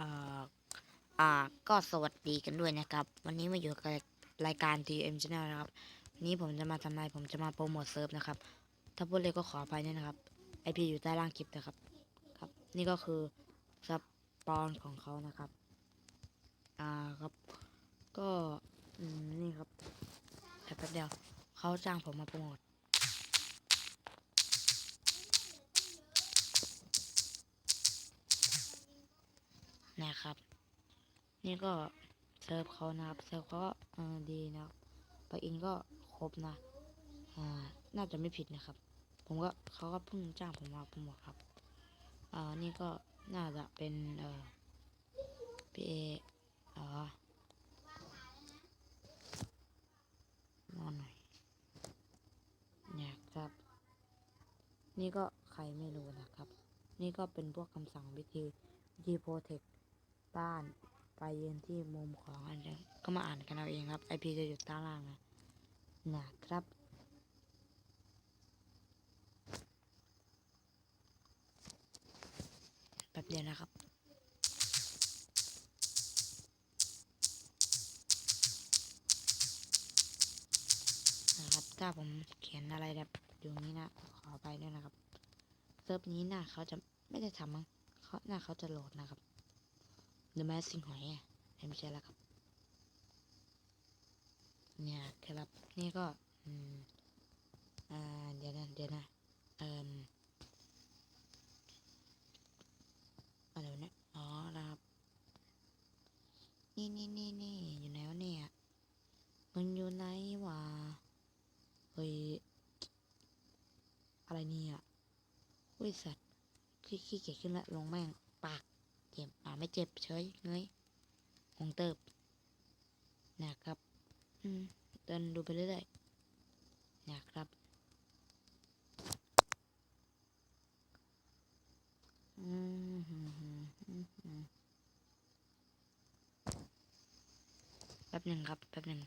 อ่าอ่าก็สวัสดีกันด้วยนะครับ วันนี้มาอยู่กับรายการ TM Channel นะครับวันนี้ผมจะมาทำอะไรผมจะมาโปรโมทเซิร์ฟนะครับ ถ้าพูดเลยก็ขออภัยด้วยนะครับไอพีอยู่ใต้ล่างคลิปนะครับ ครับ นี่ก็คือสปอนของเขานะครับ อ่าครับ ก็อืมนี่ครับแป๊บเดียวเขาจ้างผมมาโปรโมท นะครับ นี่ก็เซิร์ฟเขานะครับเซิร์ฟเขาก็เออดีนะครับปอินก็ครบนะอ่าน่าจะไม่ผิดนะครับ ผมก็เขาก็เพิ่งจ้างผมมาโปรโมทครับอ่านี่ก็น่าจะเป็นเอ่อพีเออ๋อนอนหน่อยเนี่ยครับ นี่ก็ใครไม่รู้นะครับ นี่ก็เป็นพวกคำสั่งวิธีวิธีโปรเทค บ้านไปยืนที่มุมของอันนี้ก็มาอ่านกันเอาเองครับ IP จะอยู่ด้านล่างนะนะครับแป๊บเดียวนะครับนะครับ ถ้าผมเขียนอะไรแบบอยู่นี้นะ ขอไปด้วยนะครับ เซิร์ฟนี้หน้าเขาจะไม่ได้ทำมั้งเขาหน้าเขาจะโหลดนะครับ หรือแม้สิงหอยอะไม่ใช่แล้วครับ เนี่ยครับ นี่ก็ อืม อ่า เดี๋ยวนะ เดี๋ยวนะ เอ่มอะไรวะเนี่ยอ๋อนะครับ นี่นี่นี่นี่อยู่ไหนวะเนี่ย มันอยู่ไหนวะ เฮ้ย อะไรเนี่ยเฮ้ยสัตว์ขี้ขี้เกียจขึ้นละลงแม่ง ปาก จ็บอ่าไม่เจ็บเฉยเงยคงเติบ นะครับ อืมเดินดูไปเรื่อยๆนะครับอืมหืมหืมหืมหืมแป๊บหนึ่งครับ แป๊บหนึ่ง